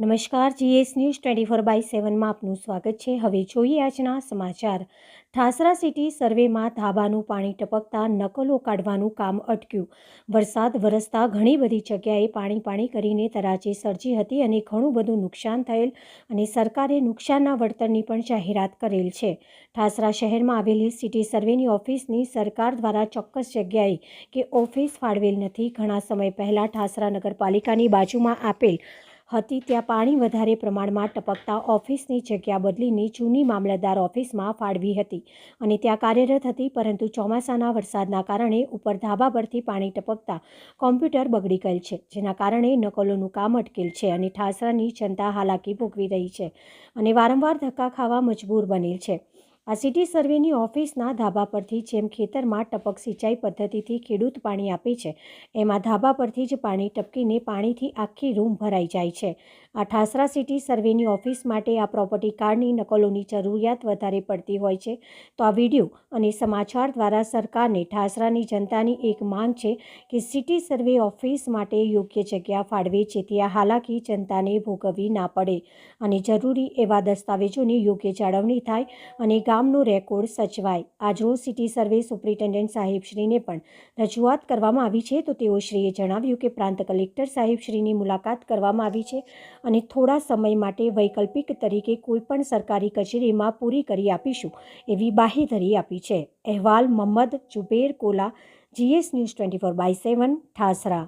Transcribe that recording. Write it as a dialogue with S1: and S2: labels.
S1: નમસ્કાર, GS news twenty four by સેવનમાં આપનું સ્વાગત છે. હવે જોઈએ આજના સમાચાર. ઠાસરા સિટી સર્વેમાં ધાબાનું પાણી ટપકતા નકલો કાઢવાનું કામ અટક્યું. વરસાદ વરસતા ઘણી બધી જગ્યાએ પાણી પાણી કરીને તરાજી સર્જી હતી અને ઘણું બધું નુકસાન થયેલ અને સરકારે નુકસાનના વળતરની પણ જાહેરાત કરેલ છે. ઠાસરા શહેરમાં આવેલી સિટી સર્વેની ઓફિસની સરકાર દ્વારા ચોક્કસ જગ્યાએ કે ઓફિસ ફાળવેલ નથી. ઘણા સમય પહેલાં ઠાસરા નગરપાલિકાની બાજુમાં આપેલ હતી, ત્યાં પાણી વધારે પ્રમાણમાં ટપકતા ઓફિસની જગ્યા બદલીને જૂની મામલતદાર ઓફિસમાં ફાળવી હતી અને ત્યાં કાર્યરત હતી, પરંતુ ચોમાસાના વરસાદના કારણે ઉપર ધાબા પરથી પાણી ટપકતા કોમ્પ્યુટર બગડી ગયેલ છે, જેના કારણે નકલોનું કામ અટકેલ છે અને ઠાસરાની જનતા હાલાકી ભોગવી રહી છે અને વારંવાર ધક્કા ખાવા મજબૂર બનેલ છે. આ સિટી સર્વેની ઓફિસના ધાબા પરથી જેમ ખેતરમાં ટપક સિંચાઈ પદ્ધતિથી ખેડૂત પાણી આપે છે, એમાં ધાબા પરથી જ પાણી ટપકીને પાણીથી આખી રૂમ ભરાઈ જાય છે. આ ઠાસરા સિટી સર્વેની ઓફિસ માટે આ પ્રોપર્ટી કાર્ડની નકલોની જરૂરિયાત વધારે પડતી હોય છે. તો આ વીડિયો અને સમાચાર દ્વારા સરકારને ઠાસરાની જનતાની એક માંગ છે કે સિટી સર્વે ઓફિસ માટે યોગ્ય જગ્યા ફાળવે જેથી આ હાલાકી જનતાને ભોગવવી ના પડે. અને જરૂરી એવા દસ્તાવેજોની યોગ્ય જાળવણી થાય અને ગામનો રેકોર્ડ સચવાય. આજરોજ સિટી સર્વે સુપ્રિન્ટેન્ડન્ટ સાહેબશ્રીને પણ રજૂઆત કરવામાં આવી છે, તો તેઓશ્રીએ જણાવ્યું કે પ્રાંત કલેક્ટર સાહેબશ્રીની મુલાકાત કરવામાં આવી છે અને થોડા સમય માટે વૈકલ્પિક તરીકે કોઈપણ સરકારી કચેરીમાં પૂરી કરી આપીશું એવી બાહેધરી આપી છે. અહેવાલ Mohammad Zubair Kola, GS news twenty four by seven, Thasra.